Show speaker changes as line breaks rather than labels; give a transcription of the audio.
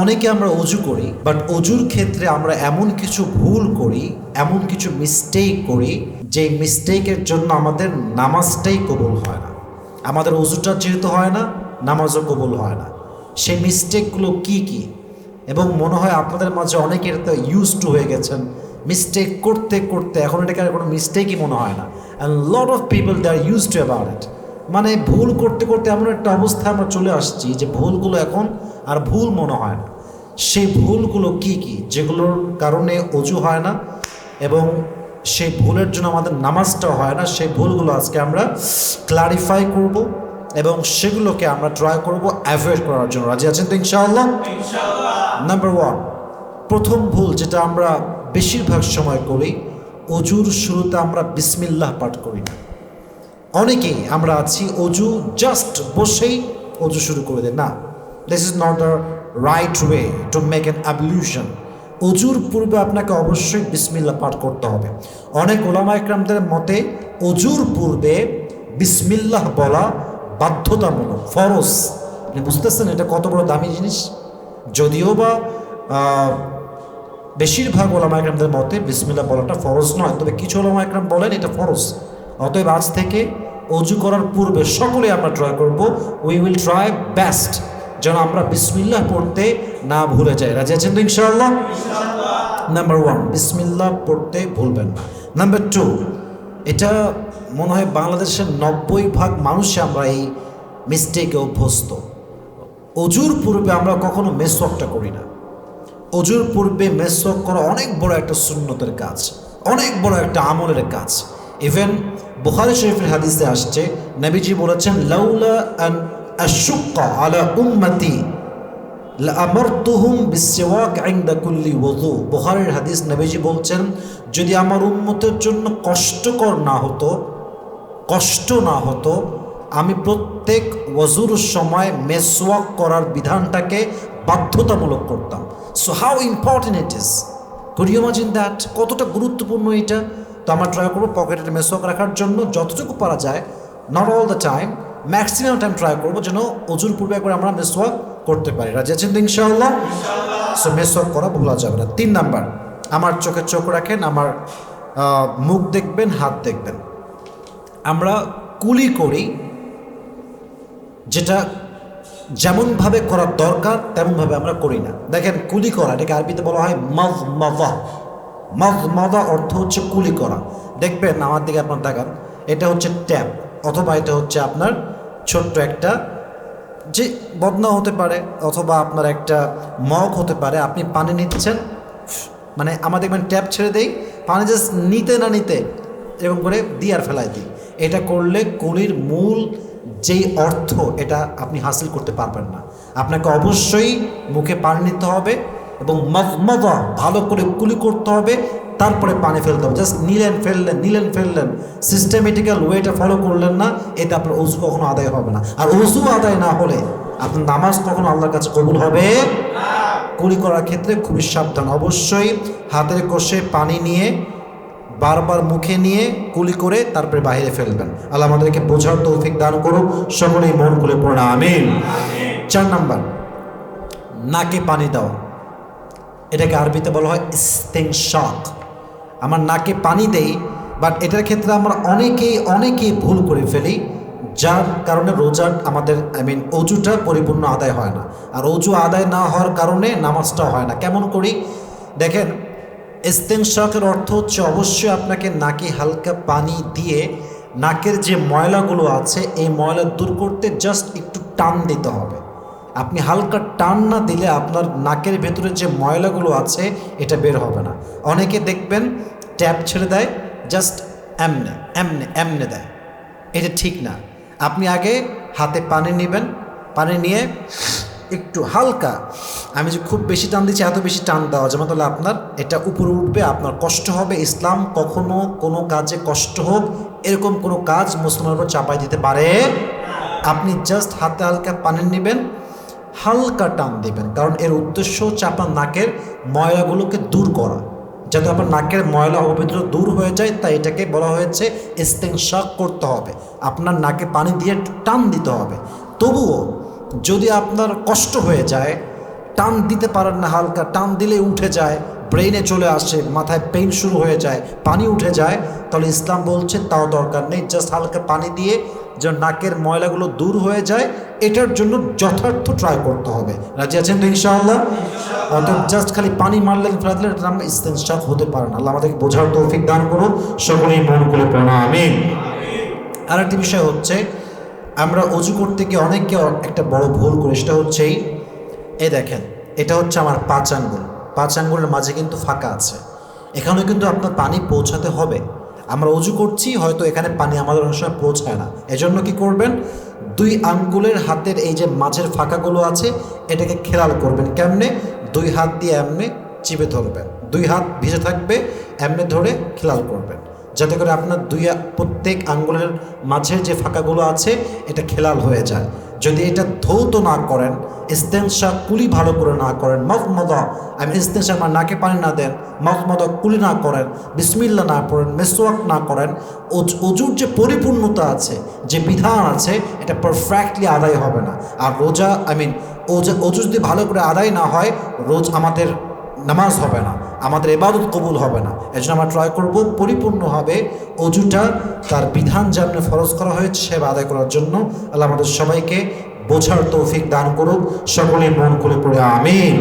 অনেকে আমরা অজু করি বাট অজুর ক্ষেত্রে আমরা এমন কিছু ভুল করি, এমন কিছু মিস্টেক করি যে মিস্টেকের জন্য আমাদের নামাজটাই কবুল হয় না। আমাদের অজুটা যেহেতু হয় না, নামাজও কবুল হয় না। সেই মিস্টেকগুলো কি কি? এবং মনে হয় আপনাদের মাঝে অনেকে এটাতে ইউজ টু হয়ে গেছেন। মিস্টেক করতে করতে এখন এটাকে আর কোনো মিস্টেকই মনে হয় না। And lot of people they are use to about it মানে ভুল করতে করতে এমন একটা অবস্থায় আমরা চলে আসছি যে ভুলগুলো এখন আর ভুল মনে হয় না। সেই ভুলগুলো কি কি? যেগুলোর কারণে অজু হয় না এবং সেই ভুলের জন্য আমাদের নামাজটা হয় না সেই ভুলগুলো আজকে আমরা ক্লারিফাই করব এবং সেগুলোকে আমরা ট্রাই করব অ্যাভয়েড করার জন্য। রাজি আছেন তো ইনশাআল্লাহ? নাম্বার ওয়ান প্রথম ভুল যেটা আমরা বেশিরভাগ সময় করি অজুর শুরুতে আমরা বিসমিল্লাহ পাঠ করি না। অনেকেই আমরা আছি অজু জাস্ট বসেই অজু শুরু করে দেয়। না this is not the right way to make an ablution অজুর পূর্বে আপনাকে অবশ্যই বিসমিল্লা পাঠ করতে হবে। অনেক ওলামা একরামদের মতে অজুর পূর্বে বিসমিল্লাহ বলা বাধ্যতামূলক, ফরজ। আপনি বুঝতেছেন এটা কত বড় দামি জিনিস? যদিও বা বেশিরভাগ ওলামা একরামদের মতে বিসমিল্লা বলাটা ফরজ নয়, তবে কিছু ওলামা একরাম বলেন এটা ফরজ। অতএব আজ থেকে অজু করার পূর্বে সকলে আমরা ট্রাই করব উই উইল ট্রাই বেস্ট যেন আমরা বিসমিল্লাহ পড়তে না ভুলে যাই। রাজি আছেন তো ইনশাআল্লাহ? নাম্বার ওয়ান বিসমিল্লাহ পড়তে ভুলবেন না। নাম্বার টু এটা মনে হয় বাংলাদেশের নব্বই ভাগ মানুষে আমরা এই মিস্টেকে অভ্যস্ত। অজুর পূর্বে আমরা কখনো মেসওয়াকটা করি না। অজুর পূর্বে মেসওয়াক করা অনেক বড় একটা সুন্নতের কাজ, অনেক বড় একটা আমলের কাজ। ইভেন বুখারি শরীফের হাদিসে আসছে, নবীজি বলেছেন, লাউলা আন হাদিস নবীজি বলছেন যদি আমার উম্মতের জন্য কষ্টকর না হতো, কষ্ট না হতো, আমি প্রত্যেক ওয়াজুর সময় মেসওয়াক করার বিধানটাকে বাধ্যতামূলক করতাম। So how important it is could you imagine that কতটা গুরুত্বপূর্ণ এটা? তো আমরা ট্রাই করব পকেটে মেসওয়াক রাখার জন্য, যতটুকু পারা যায় not all the time maximum time try করব যেন অজুর পূর্বে করে আমরা মেসওয়াক করতে পারি। রাজি আছেন তো ইনশাআল্লাহ? সো মেসওয়াক করা ভোলা যাবে না। তিন নাম্বার আমার চোখে চোখ রাখেন আমার মুখ দেখবেন হাত দেখবেন। আমরা কুলি করি যেটা যেমনভাবে করার দরকার তেমনভাবে আমরা করি না। দেখেন কুলি করা এটাকে আরবিতে বলা হয় মজ মজা। মজ মজা অর্থ হচ্ছে কুলি করা। দেখবেন আমার দিকে আপনার দেখান এটা হচ্ছে ট্যাপ অথবা এটা হচ্ছে আপনার ছোট্ট একটা যে বদনা হতে পারে অথবা আপনার একটা মগ হতে পারে, আপনি পানি নিচ্ছেন মানে আমার দেখবেন ট্যাপ ছেড়ে দেই, পানি জাস্ট নিতে না নিতে এরকম করে দিই আর ফেলাই দিই। এটা করলে কুলির মূল যেই অর্থ, এটা আপনি হাসিল করতে পারবেন না। আপনাকে অবশ্যই মুখে পানি নিতে হবে এবং মজমদা ভালো করে কুলি করতে হবে, তারপরে পানি ফেলতে হবে। জাস্ট নিলেন, ফেললেন নিলেন, ফেললেন। সিস্টেমেটিক্যাল ওয়েটা ফলো করলেন না, এতে আপনার অজু কখনো আদায় হবে না। আর অজু আদায় না হলে আপনার নামাজ কখনো আল্লাহর কাছে কবুল হবে? কুলি করার ক্ষেত্রে খুবই সাবধান। অবশ্যই হাতের কষে পানি নিয়ে, বারবার মুখে নিয়ে কুলি করে তারপরে বাইরে ফেলবেন। আল্লাহ আমাদেরকে বোঝার তৌফিক দান করুক। সকলেই মন খুলে পড়ে আমিন। চার নাম্বার, নাকে পানি দেওয়া এটাকে আরবিতে বলা হয় ইস্তেংশাক আমার নাকে পানি দেই বাট এটার ক্ষেত্রে আমরা অনেকেই অনেকেই ভুল করে ফেলি, যার কারণে রোজার আমাদের আই মিন অজুটা পরিপূর্ণ আদায় হয় না। আর অজু আদায় না হওয়ার কারণে নামাজটা হয় না। কেমন করি? দেখেন ইস্তেংশাকের অর্থ হচ্ছে অবশ্যই আপনাকে নাকে হালকা পানি দিয়ে নাকের যে ময়লাগুলো আছে, এই ময়লা দূর করতে জাস্ট একটু টান দিতে হবে। আপনি হালকা টান না দিলে আপনার নাকের ভেতরে যে ময়লাগুলো আছে, এটা বের হবে না। অনেকে দেখবেন ট্যাপ ছেড়ে দেয় জাস্ট এমনে এমনে এমনে দেয়। এটা ঠিক না। আপনি আগে হাতে পানি নেবেন, পানি নিয়ে একটু হালকা, আমি যে খুব বেশি টান দিচ্ছি, এত বেশি টান দেওয়া যেমন তাহলে আপনার এটা উপরে উঠবে, আপনার কষ্ট হবে। ইসলাম কখনো কোনো কাজে কষ্ট হোক, এরকম কোনো কাজ মুসলমানের উপর চাপাই দিতে পারে। আপনি জাস্ট হাতে হালকা পানি নেবেন হালকা টান দেবেন। কারণ এর উদ্দেশ্য হচ্ছে আপনার নাকের ময়লাগুলোকে দূর করা। যাতে আপনার নাকের ময়লা অপবিত্র দূর হয়ে যায়, তাই এটাকে বলা হয়েছে ইস্তেংশাক করতে হবে। আপনার নাকে পানি দিয়ে টান দিতে হবে। তবুও যদি আপনার কষ্ট হয়ে যায়, টান দিতে পারেন না হালকা, টান দিলে উঠে যায় ব্রেনে চলে আসে, মাথায় পেইন শুরু হয়ে যায়, পানি উঠে যায়। তাহলে ইসলাম বলছে, তাও দরকার নেই জাস্ট হালকা পানি দিয়ে যে নাকের ময়লাগুলো দূর হয়ে যায়, এটার জন্য যথার্থ ট্রাই করতে হবে। রাজি আছেন তো ইনশাআল্লাহ? অর্থাৎ জাস্ট খালি পানি মারলেন ফেলে দিলে এটার নাম ইস্তেনশাক হতে পারে না। আল্লাহ আমাদেরকে বোঝার তৌফিক দান করুন, সকলেই মন করে পড়া, আমিন। আরেকটি বিষয় হচ্ছে, আমরা অজু করতে গিয়ে অনেকে একটা বড় ভুল করি, সেটা হচ্ছেই এই। দেখেন, এটা হচ্ছে আমার পাঁচ আঙ্গুল। পাঁচ আঙ্গুলের মাঝে কিন্তু ফাঁকা আছে। এখানেও কিন্তু আপনার পানি পৌঁছাতে হবে। আমরা অজু করছি, হয়তো এখানে পানি আমাদের অনেক সময় পৌঁছায় না। এজন্য কি করবেন? দুই আঙ্গুলের হাতের এই যে মাঝের ফাঁকাগুলো আছে, এটাকে খেয়াল করবেন। কেমনে? দুই হাত দিয়ে এমনি চিপে ধরবেন। দুই হাত ভিজে থাকবে, এমনি ধরে খেয়াল করবেন। যাতে করে আপনার দুই প্রত্যেক আঙ্গুলের মাঝের যে ফাঁকাগুলো আছে, এটা খেলাল হয়ে যায়। যদি এটা ধৌত না করেন, ইস্তেনশা কুলি ভালো করে না করেন মফ মদা আমি ইস্তেনশা আমার নাকে পানি না দেন মফ মদা কুলি না করেন, বিসমিল্লা না পড়েন মেসোয়াক না করেন অজ- অজুর যে পরিপূর্ণতা আছে, যে বিধান আছে, এটা পারফেক্টলি আদায় হবে না। আর রোজা আই মিন অজু যদি ভালো করে আদায় না হয়, রোজ আমাদের নামাজ হবে না। আমাদের এবাদত কবুল হবে না। এই জন্য আমরা ট্রয় করব পরিপূর্ণভাবে অজুটা তার বিধান যেমন ফরজ করা হয়েছে, সেবা আদায় করার জন্য। আল্লাহ আমাদের সবাইকে বোঝার তৌফিক দান করুক। সকলে মন করে পড়ে, আমিন।